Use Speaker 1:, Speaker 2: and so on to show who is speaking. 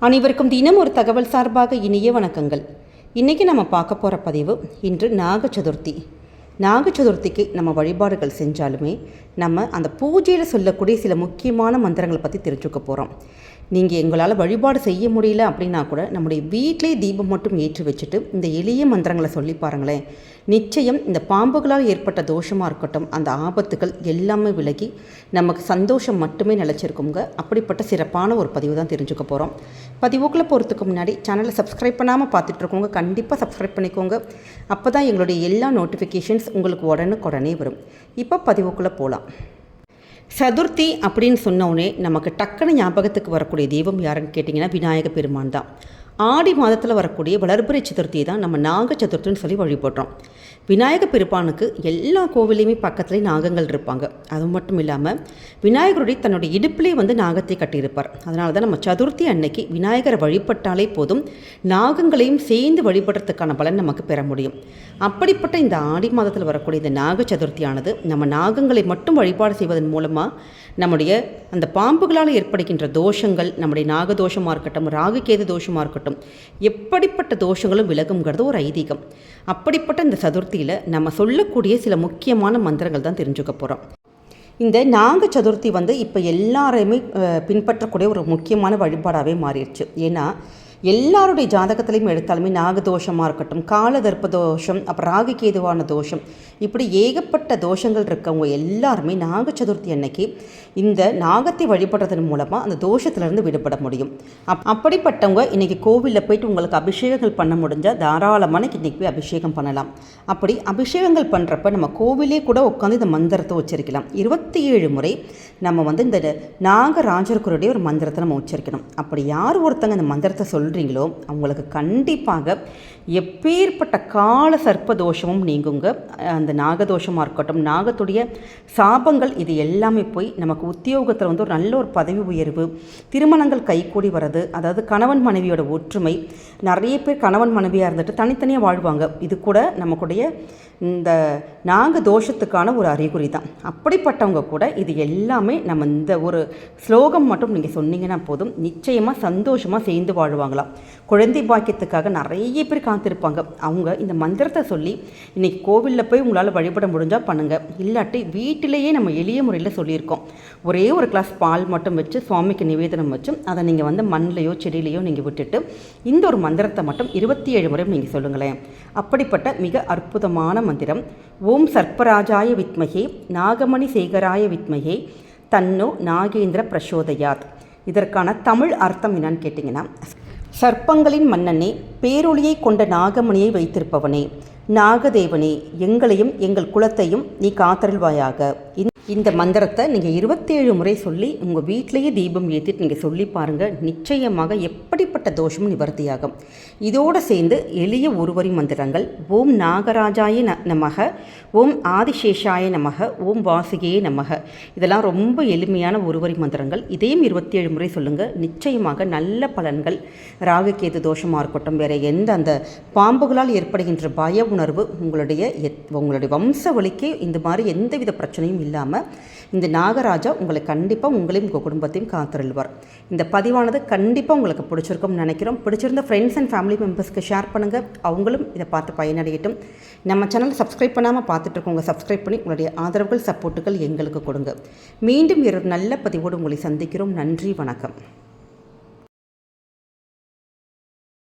Speaker 1: அனைவருக்கும் தினம் ஒரு தகவல் சார்பாக இனிய வணக்கங்கள். இன்றைக்கி நம்ம பார்க்க போகிற பதிவு இன்று நாக சதுர்த்தி நாக சதுர்த்திக்கு நம்ம வழிபாடுகள் செஞ்சாலுமே நம்ம அந்த பூஜையில் சொல்லக்கூடிய சில முக்கியமான மந்திரங்களை பற்றி தெரிஞ்சுக்க போகிறோம் நீங்கள் எங்களால் வழிபாடு செய்ய முடியல அப்படின்னா கூட நம்முடைய வீட்டிலே தீபம் மட்டும் ஏற்றி வச்சுட்டு இந்த எளிய மந்திரங்களை சொல்லி பாருங்களேன். நிச்சயம் இந்த பாம்புகளால் ஏற்பட்ட தோஷமாக இருக்கட்டும் அந்த ஆபத்துகள் எல்லாமே விலகி நமக்கு சந்தோஷம் மட்டுமே நிலச்சிருக்குங்க. அப்படிப்பட்ட சிறப்பான ஒரு பதிவு தான் தெரிஞ்சுக்க போகிறோம் பதிவுக்குள்ளே போகிறதுக்கு முன்னாடி சேனலை சப்ஸ்கிரைப் பண்ணாமல் பார்த்துட்ருக்கோங்க கண்டிப்பாக சப்ஸ்கிரைப் பண்ணிக்கோங்க. அப்போ தான் எங்களுடைய எல்லா நோட்டிஃபிகேஷன்ஸ் உங்களுக்கு உடனுக்குடனே வரும். இப்போ பதிவுக்குள்ளே போகலாம் சதுர்த்தி அப்படின்னு சொன்னோடனே நமக்கு டக்குன்னு ஞாபகத்துக்கு வரக்கூடிய தெய்வம் யாருன்னு கேட்டிங்கன்னா விநாயக பெருமான் தான். ஆடி மாதத்தில் வரக்கூடிய வளர்பிறை சதுர்த்தியை தான் நம்ம நாக சதுர்த்தின்னு சொல்லி வழிபடுறோம். விநாயகர் பெருப்பானுக்கு எல்லா கோவிலையுமே பக்கத்துலேயே நாகங்கள் இருப்பாங்க. அது மட்டும் இல்லாமல் விநாயகருடைய தன்னுடைய இடுப்பிலே வந்து நாகத்தை கட்டியிருப்பார். அதனால தான் நம்ம சதுர்த்தி அன்னைக்கு விநாயகரை வழிபட்டாலே போதும் நாகங்களையும் சேர்ந்து வழிபடுறதுக்கான பலன் நமக்கு பெற முடியும். அப்படிப்பட்ட இந்த ஆடி மாதத்தில் வரக்கூடிய இந்த நாக சதுர்த்தியானது நம்ம நாகங்களை மட்டும் வழிபாடு செய்வதன் மூலமாக நம்முடைய அந்த பாம்புகளால் ஏற்படுகின்ற தோஷங்கள் நம்முடைய நாகதோஷமாக இருக்கட்டும் ராகுகேது தோஷமாக இருக்கட்டும் எப்படிப்பட்ட தோஷங்களும் விலகுங்கிறது ஒரு ஐதீகம். அப்படிப்பட்ட இந்த சதுர்த்தியில் நம்ம சொல்லக்கூடிய சில முக்கியமான மந்திரங்கள் தான் தெரிஞ்சுக்க போகிறோம் இந்த நாங்க சதுர்த்தி வந்து இப்போ எல்லாரையுமே அஹ், பின்பற்றக்கூடிய ஒரு முக்கியமான வழிபாடாகவே மாறிடுச்சு. ஏன்னா எல்லாருடைய ஜாதகத்திலையும் எடுத்தாலுமே நாகதோஷமாக இருக்கட்டும் காலதர்ப்ப தோஷம் அப்புறம் ராகுகேதுவான தோஷம் இப்படி ஏகப்பட்ட தோஷங்கள் இருக்கவங்க எல்லாருமே நாக சதுர்த்தி அன்னைக்கு இந்த நாகத்தை வழிபடுறதன் மூலமாக அந்த தோஷத்திலிருந்து விடுபட முடியும். அப் அப்படிப்பட்டவங்க இன்றைக்கி கோவிலில் போயிட்டு உங்களுக்கு அபிஷேகங்கள் பண்ண முடிஞ்சால் தாராளமான இன்றைக்கி போய் அபிஷேகம் பண்ணலாம். அப்படி அபிஷேகங்கள் பண்ணுறப்ப நம்ம கோவிலே கூட உட்காந்து இந்த மந்திரத்தை உச்சரிக்கலாம். இருபத்தி ஏழு முறை நம்ம வந்து இந்த நாகராஜருக்குருடைய ஒரு மந்திரத்தை நம்ம உச்சரிக்கணும். அப்படி யார் ஒருத்தங்க இந்த மந்திரத்தை சொல்கிறீங்களோ அவங்களுக்கு கண்டிப்பாக எப்பேற்பட்ட கால சர்ப்ப தோஷமும் நீங்குங்க. அந்த நாகதோஷமாக இருக்கட்டும் நாகத்துடைய சாபங்கள் இது எல்லாமே போய் நமக்கு உத்தியோகத்தில் வந்து ஒரு நல்ல ஒரு பதவி உயர்வு திருமணங்கள் கைகூடி வர்றது அதாவது கணவன் மனைவியோட ஒற்றுமை நிறைய பேர் கணவன் மனைவியாக இருந்துட்டு தனித்தனியாக வாழ்வாங்க. இது கூட நமக்குடைய இந்த நாக தோஷத்துக்கான ஒரு அறிகுறி தான். அப்படிப்பட்டவங்க கூட இது எல்லாமே நம்ம இந்த ஒரு ஸ்லோகம் மட்டும் நீங்கள் சொன்னீங்கன்னா போதும். நிச்சயமாக சந்தோஷமாக சேர்ந்து வாழ்வாங்க. வாழ்வாங்களாம் குழந்தை பாக்கியத்துக்காக நிறைய பேர் காத்திருப்பாங்க. அவங்க இந்த மந்திரத்தை சொல்லி இன்றைக்கி கோவிலில் போய் உங்களால் வழிபட முடிஞ்சால் பண்ணுங்கள் இல்லாட்டி வீட்டிலேயே நம்ம எளிய முறையில் சொல்லியிருக்கோம். ஒரே ஒரு கிளாஸ் பால் மட்டும் வச்சு சுவாமிக்கு நிவேதனம் வச்சு அதை நீங்கள் வந்து மண்ணிலையோ செடியிலையோ நீங்கள் விட்டுட்டு இந்த ஒரு மந்திரத்தை மட்டும் இருபத்தி ஏழு முறை நீங்கள் சொல்லுங்களேன். அப்படிப்பட்ட மிக அற்புதமான மந்திரம். ஓம் சர்ப்பராஜாய வித்மகே நாகமணி சேகராய வித்மகே தன்னோ நாகேந்திர பிரசோதயாத். இதற்கான தமிழ் அர்த்தம் என்னன்னு கேட்டிங்கன்னா சர்ப்பங்களின் மன்னனே பேரொளியை கொண்ட நாகமணியை வைத்திருப்பவனே. நாகதேவனே எங்களையும் எங்கள் குலத்தையும் நீ காத்தருள்வாயாக. இந்த- மந்திரத்தை நீங்கள் இருபத்தேழு முறை சொல்லி உங்கள் வீட்டிலேயே தீபம் ஏற்றிட்டு நீங்கள் சொல்லி பாருங்கள் நிச்சயமாக எப்படிப்பட்ட தோஷமும் நிவர்த்தியாகும். இதோடு சேர்ந்து எளிய ஒருவரி மந்திரங்கள். ஓம் நாகராஜாய ந நமக. ஓம் ஆதிசேஷாய நமக. ஓம் வாசுகியே நமக. இதெல்லாம் ரொம்ப எளிமையான ஒருவரி மந்திரங்கள். இதையும் இருபத்தேழு முறை சொல்லுங்கள் நிச்சயமாக நல்ல பலன்கள். ராகுகேது தோஷமாக இருக்கட்டும் வேறு எந்த அந்த பாம்புகளால் ஏற்படுகின்ற பய உணர்வு உங்களுடைய எத்- உங்களுடைய வம்ச வழிக்கே இந்த மாதிரி எந்தவித பிரச்சனையும் இல்லாமல் இந்த நாகராஜா உங்களை கண்டிப்பாக உங்களையும் உங்கள் குடும்பத்தையும் காத்திருள்வார். இந்த பதிவானது கண்டிப்பாக உங்களுக்கு பிடிச்சிருக்கும்னு நினைக்கிறோம். பிடிச்சிருந்த ஃப்ரெண்ட்ஸ் அண்ட் ஃபேமிலி மெம்பர்ஸ்க்கு ஷேர் பண்ணுங்கள் அவங்களும் இதை பார்த்து பயனடையட்டும். நம்ம சேனல் சப்ஸ்கிரைப் பண்ணாமல் பார்த்துட்ருக்கோங்க சப்ஸ்கிரைப் பண்ணி உங்களுடைய ஆதரவுகள் சப்போர்ட்டுகள் எங்களுக்கு கொடுங்க. மீண்டும் ஒரு நல்ல பதிவோடு உங்களை சந்திக்கிறோம். நன்றி வணக்கம்.